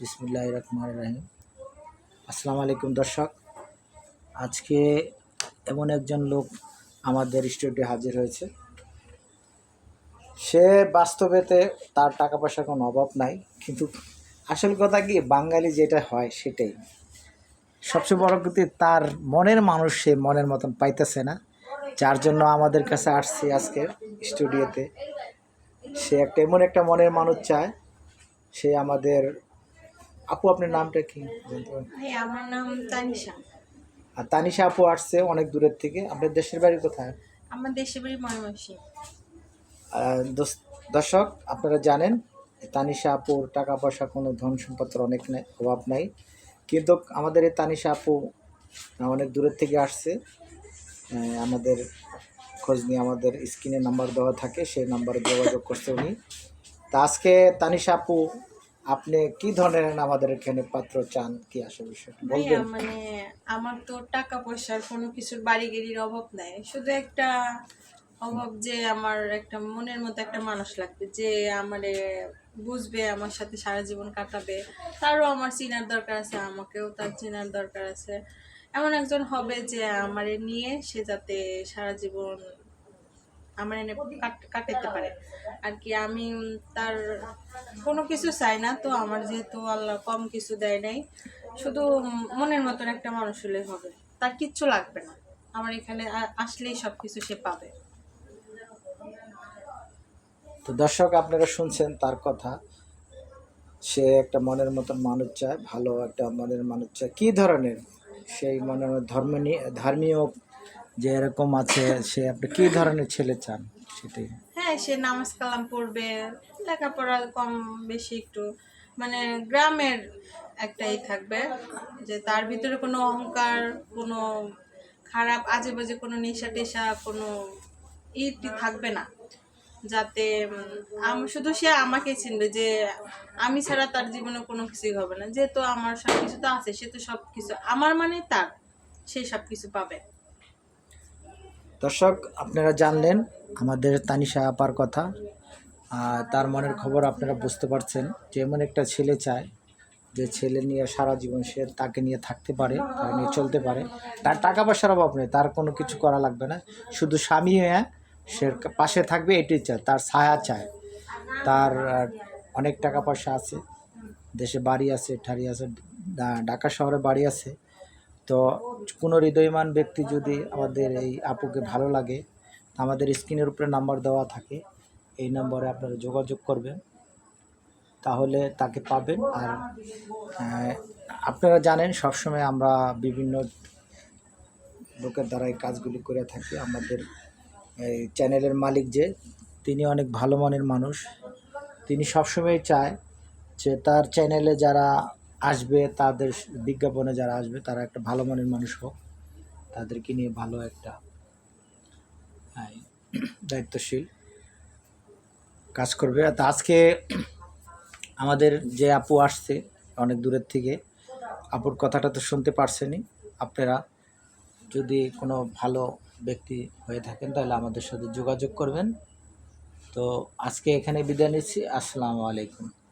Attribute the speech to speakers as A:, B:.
A: বিসমুল্লাহ রহমান রাহিম আসসালামু আলাইকুম দর্শক। আজকে এমন একজন লোক আমাদের স্টুডিও হাজির হয়েছে। সে বাস্তবেতে তার টাকা পয়সার কোনো অভাব নাই, কিন্তু আসল কথা কি, বাঙালি যেটা হয় সেটাই। সবচেয়ে বড় কথা তার মনের মানুষ সে মনের মতন পাইতেছে না, যার জন্য আমাদের কাছে আসছে আজকে স্টুডিওতে। সে একটা এমন একটা মনের মানুষ চায় সে আমাদের আপু আপনার নামটা কি? জানতে পারেন?
B: আমার নাম তানিশা।
A: আর তানিশা আপু আসছে অনেক দূরের থেকে। আপনার দেশের বাড়ি কোথায়?
B: আমার দেশের বাড়ি ময়মনসিংহ।
A: দর্শক আপনারা জানেন তানিশা আপুর টাকা পয়সা কোনো ধন সম্পদের অনেক অভাব নাই। কিন্তু আমাদের এই তানিশা আপু অনেক দূরের থেকে আসছে। আমাদের খোঁজ নিয়ে আমাদের স্ক্রিনে নাম্বার দেওয়া থাকে সেই নাম্বারে যোগাযোগ করছে উনি। তা আজকে তানিশা আপু আপনি কি ধরনের আমাদের এখানে পাত্র চান? কি আসে বিষয়? বলবেন।
B: মানে আমার তো টাকা পয়সার কোনো কিছুর বাড়ি গাড়ির অভাব নাই। শুধু একটা অভাব যে আমার একটা মনের মতো একটা মানুষ লাগবে যে আমারে বুঝবে আমার সাথে সারা জীবন কাটাবে। তারও আমার চেনার দরকার আছে আমাকেও তার চেনার দরকার আছে। এমন একজন হবে যে আমারে নিয়ে সে যাতে সারা জীবন আমার এনে কাট- কাটাতে পারে। আর কি আমি তার কোনো কিছু চাই না তো আমার যেহেতু আল্লাহ কম কিছু দেয় নাই শুধু মনের মতন একটা মানুষ হলে হবে। তার কিচ্ছু লাগবে না। আমার এখানে আসলেই সব কিছু সে পাবে।
A: তো দর্শক আপনারা শুনছেন তার কথা। সে একটা মনের মতন মানুষ চায় ভালো একটা মনের মানুষ চায়। কী ধরনের? সেই মনের ধর্ম নিয়ে ধর্মীয় যে এরকম আছে, সে আপনি কি ধরনের ছেলে চান সেটাই
B: হ্যাঁ সে নামাজ কালাম পড়বে, লেখাপড়া কম বেশি একটু মানে গ্রামের একটাই থাকবে, যে তার ভিতরে কোনো অহংকার, কোনো খারাপ আজে বাজে কোনো নেশা টেশা, কোনো ইটি থাকবে না। যাতে শুধু সে আমাকে চিনবে যে আমি ছাড়া তার জীবনে কোনো কিছুই হবে না। যেহেতু আমার সব কিছু তো আছে, সে তো সব কিছু আমার মানে তার, সে সব কিছু পাবে।
A: দর্শক, আপনারা জানলেন আমাদের তানিশা আপার কথা তার মনের খবর আপনারা বুঝতে পারছেন যে এমন একটা ছেলে চায় যে ছেলে নিয়ে সারা জীবন সে তাকে নিয়ে থাকতে পারে, তাকে নিয়ে চলতে পারে। তার টাকা পয়সার অভাব নেই, তার কোনো কিছু করা লাগবে না। শুধু স্বামী হয়ে, সে পাশে থাকবে, এটাই চায়, তার ছায়া চায়। তার অনেক টাকা পয়সা আছে, দেশে বাড়ি আছে, ঠাড়ি আছে ঢাকা শহরে বাড়ি আছে। তো কোনো হৃদয়মান ব্যক্তি যদি আমাদের এই আপুকে ভালো লাগে আমাদের স্ক্রিনের উপরে নাম্বার দেওয়া থাকে। এই নম্বরে আপনারা যোগাযোগ করবেন। তাহলে তাকে পাবেন। আর আপনারা জানেন, সবসময় আমরা বিভিন্ন লোকের দ্বারা এই কাজগুলি করে থাকি। আমাদের এই চ্যানেলের মালিক যে, তিনি অনেক ভালো মনের মানুষ। তিনি সবসময় চায় যে তার চ্যানেলে যারা আসবে, তাদের বিজ্ঞাপনে যারা আসবে, তারা একটা ভালো মনের মানুষ হোক। তাদেরকে নিয়ে ভালো একটা দায়িত্বশীল কাজ করবে। তো আজকে আমাদের যে আপু আসছে অনেক দূরের থেকে, আপুর কথাটা তো শুনতে পারছেনই। আপনারা যদি কোনো ভালো ব্যক্তি হয়ে থাকেন, তাহলে আমাদের সাথে যোগাযোগ করবেন। তো আজকে এখানে বিদায় নিচ্ছি। আসসালামু আলাইকুম।